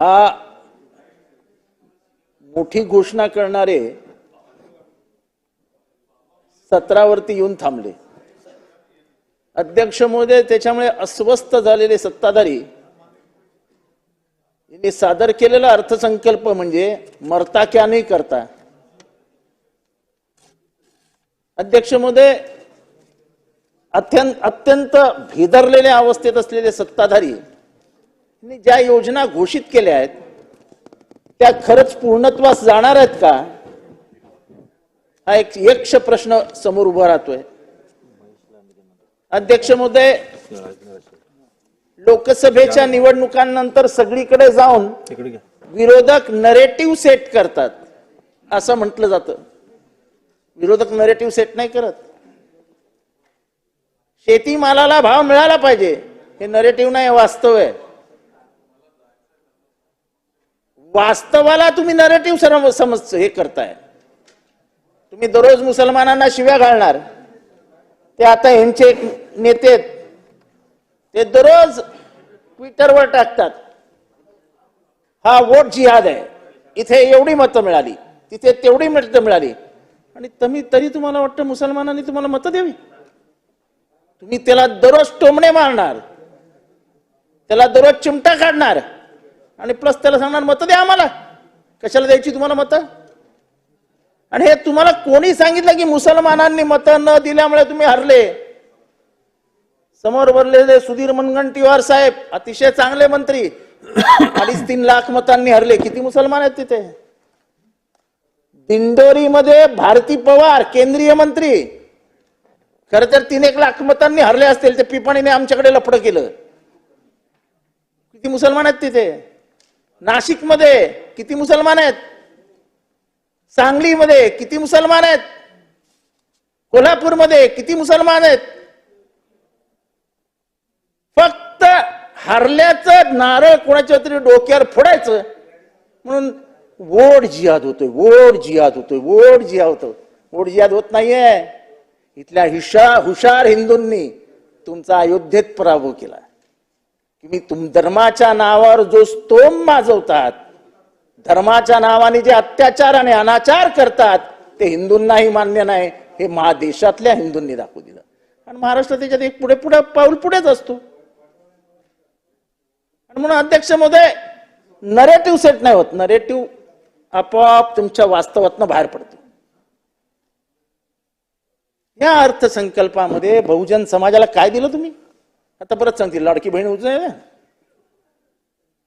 हा मोठी घोषणा करणारे सत्रावरती येऊन थांबले. अध्यक्ष महोदय त्याच्यामुळे अस्वस्थ झालेले सत्ताधारी यांनी सादर केलेला अर्थसंकल्प म्हणजे मरता क्या नाही करता. अध्यक्ष महोदय अत्यंत अत्यंत भेदरलेल्या अवस्थेत असलेले सत्ताधारी ज्या योजना घोषित केल्या आहेत त्या खरंच पूर्णत्वास जाणार आहेत का? हा एक यक्ष प्रश्न समोर उभा राहतोय. अध्यक्ष महोदय लोकसभेच्या निवडणुकांनंतर सगळीकडे जाऊन विरोधक नरेटिव्ह सेट करतात असं म्हटलं जातं. विरोधक नरेटिव्ह सेट नाही करत. शेतीमालाला भाव मिळाला पाहिजे हे नरेटिव्ह नाही वास्तव आहे. वास्तवाला तुम्ही नरेटिव्ह सर समज हे करताय. तुम्ही दररोज मुसलमानांना शिव्या घालणार. ते आता यांचे एक नेते आहेत. ते दररोज ट्विटरवर टाकतात. हा वोट जिहाद आहे. इथे एवढी मतं मिळाली. तिथे तेवढी मतं मिळाली. आणि तुम्ही तरी तुम्हाला वाटतं मुसलमानांनी तुम्हाला मतं द्यावी? तुम्ही त्याला दररोज टोमणे मारणार. त्याला दररोज चिमटा काढणार. आणि प्लस त्याला सांगणार मतं द्या आम्हाला. कशाला द्यायची तुम्हाला मतं? आणि हे तुम्हाला कोणी सांगितलं की मुसलमानांनी मतं न दिल्यामुळे तुम्ही हरले? समोर भरलेले सुधीर मुनगंटीवार साहेब अतिशय चांगले मंत्री. अडीच तीन लाख मतांनी हरले. किती मुसलमान आहेत तिथे? दिंडोरीमध्ये भारती पवार केंद्रीय मंत्री. खर तर तीन एक लाख मतांनी हरले असतील ते पिपाणीने आमच्याकडे लपड केलं. किती मुसलमान आहेत तिथे? नाशिकमध्ये किती मुसलमान आहेत? सांगलीमध्ये किती मुसलमान आहेत? कोल्हापूरमध्ये किती मुसलमान आहेत? फक्त हरल्याचं नारळ कोणाच्या तरी डोक्यावर फोडायचं. म्हणून वोट जिहाद होतोय वोट जिहाद होतोय वोट जिहाद होतो वोट जिहाद होत नाहीये. इथल्या हिशा हुशार हिंदूंनी तुमचा अयोध्येत पराभव केला तुम्ही तुम धर्माच्या नावावर जो स्तोम माजवतात धर्माच्या नावाने जे अत्याचार आणि अनाचार करतात ते हिंदूंनाही मान्य नाही. हे महादेशातल्या हिंदूंनी दाखवू दिलं. आणि महाराष्ट्र त्याच्यात एक पुढे पुढे पाऊल पुढेच असतो. आणि म्हणून अध्यक्ष महोदय नरेटिव्ह सेट नाही होत. नरेटिव्ह आपोआप तुमच्या वास्तवातनं बाहेर पडतो. या अर्थसंकल्पामध्ये बहुजन समाजाला काय दिलं तुम्ही? आता परत सांगतील लाडकी बहीण उचल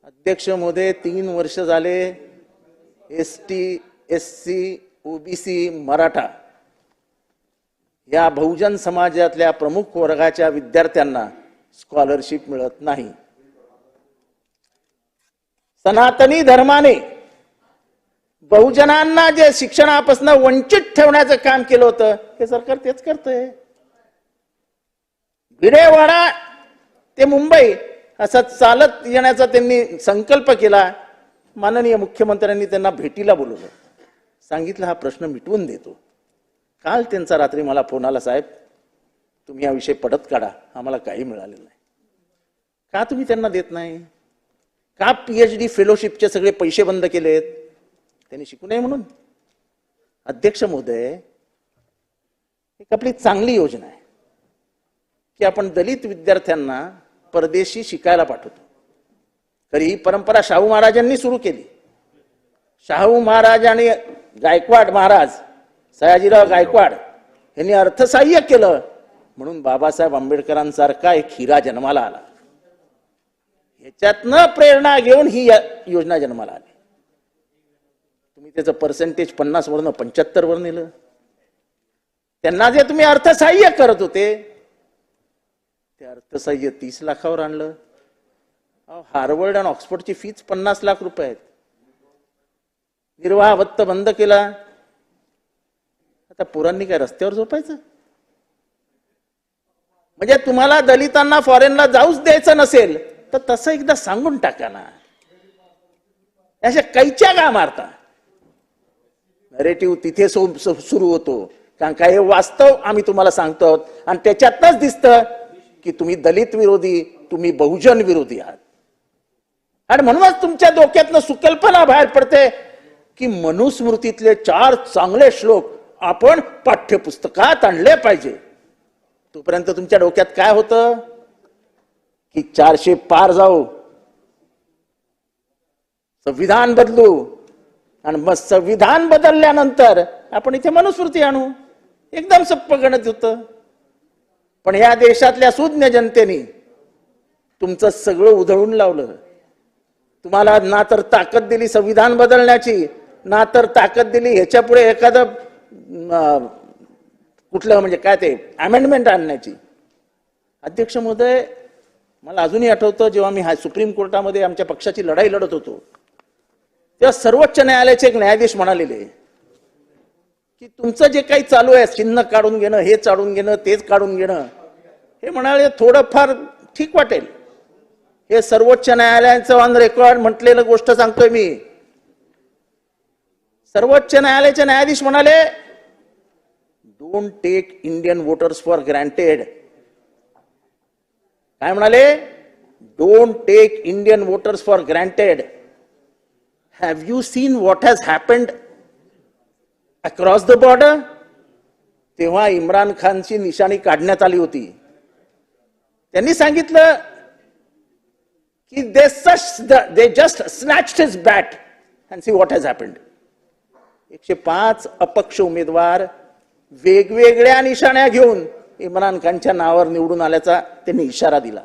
अध्यक्ष मोदे तीन वर्ष झाले S T S C OBC Maratha. या बहुजन समाजातल्या प्रमुख वर्गाच्या विद्यार्थ्यांना स्कॉलरशिप मिळत नाही. सनातनी धर्माने बहुजनांना जे शिक्षणापासून वंचित ठेवण्याचं काम केलं होतं हे सरकार तेच करतंय. भिडेवाडा ते मुंबई असा चालत येण्याचा त्यांनी संकल्प केला. माननीय मुख्यमंत्र्यांनी त्यांना भेटीला बोलवलं. सांगितलं हा प्रश्न मिटवून देतो. काल त्यांचा रात्री मला फोन आला साहेब तुम्ही हा विषय पडत काढा. आम्हाला काही मिळालेलं नाही. का तुम्ही त्यांना देत नाही? का पीएच डी फेलोशिपचे सगळे पैसे बंद केलेत? त्यांनी शिकू नये म्हणून. अध्यक्ष महोदय एक आपली चांगली योजना आहे की आपण दलित विद्यार्थ्यांना परदेशी शिकायला पाठवतो. तरी ही परंपरा शाहू महाराजांनी सुरू केली. शाहू महाराज आणि गायकवाड महाराज सयाजीराव गायकवाड यांनी अर्थसहाय्य केलं म्हणून बाबासाहेब आंबेडकरांसारखा एक हिरा जन्माला आला. ह्याच्यातनं प्रेरणा घेऊन ही योजना जन्माला आली. तुम्ही त्याचं पर्सेंटेज पन्नास वरनं पंच्याहत्तर वर नेलं. त्यांना जे तुम्ही अर्थसहाय्य करत होते अर्थसाह्य तीस लाखावर आणलं. अहो, हार्वर्ड आणि ऑक्सफोर्डची फीच पन्नास लाख रुपये आहेत. निर्वाह भत्त बंद केला. आता पोरांनी काय रस्त्यावर झोपायचं? म्हणजे तुम्हाला दलितांना फॉरेनला जाऊच द्यायचं नसेल तर तसं एकदा सांगून टाका ना. अशा कैच्या का मारता. नरेटिव्ह तिथे सुरू होतो. कारण काय हे वास्तव आम्ही तुम्हाला सांगतो आहोत. आणि त्याच्यातच दिसतं की तुम्ही दलित विरोधी तुम्ही बहुजन विरोधी आहात. आणि म्हणूनच तुमच्या डोक्यातनं सुकल्पना बाहेर पडते की मनुस्मृतीतले चार चांगले श्लोक आपण पाठ्यपुस्तकात आणले पाहिजे. तोपर्यंत तुमच्या डोक्यात काय होतं? की चारशे पार जाऊ. संविधान बदलू. आणि मग संविधान बदलल्यानंतर आपण इथे मनुस्मृती आणू. एकदम सोप्प गणित होतं. पण ह्या देशातल्या सुज्ञ जनतेने तुमचं सगळं उधळून लावलं. तुम्हाला ना तर ताकद दिली संविधान बदलण्याची ना तर ताकद दिली ह्याच्या पुढे एखादं कुठलं म्हणजे काय ते अमेंडमेंट आणण्याची. अध्यक्ष महोदय मला अजूनही आठवतं जेव्हा मी हा सुप्रीम कोर्टामध्ये आमच्या पक्षाची लढाई लढत होतो तेव्हा सर्वोच्च न्यायालयाचे एक न्यायाधीश म्हणालेले की तुमचं जे काही चालू आहे चिन्ह काढून घेणं हे चाडून घेणं तेच काढून घेणं हे म्हणाले थोडंफार ठीक वाटेल. हे सर्वोच्च न्यायालयाचं ऑन रेकॉर्ड म्हटलेलं गोष्ट सांगतोय मी. सर्वोच्च न्यायालयाचे न्यायाधीश म्हणाले don't take Indian voters for granted काय म्हणाले? Don't take Indian voters for granted have you seen what has happened across the border तेव्हा इम्रान खानची निशाणी काढण्यात आली होती. त्यांनी सांगितलं की they such they just snatch his bat and see what has happened एकशे पाच अपक्ष उमेदवार वेगवेगळ्या निशाण्या घेऊन इम्रान खानच्या नावावर निवडून आल्याचा त्यांनी इशारा दिला.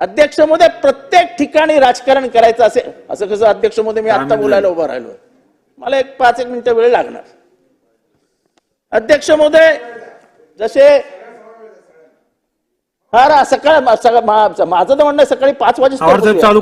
अध्यक्षमध्ये प्रत्येक ठिकाणी राजकारण करायचं असेल असं कसं अध्यक्षमध्ये मी आता बोलायला उभं राहिलो मला एक पाच एक मिनिटं वेळ लागणार. अध्यक्ष महोदय जसे हा रा- सकाळ माझं तर म्हणणं सकाळी पाच आवाज चालू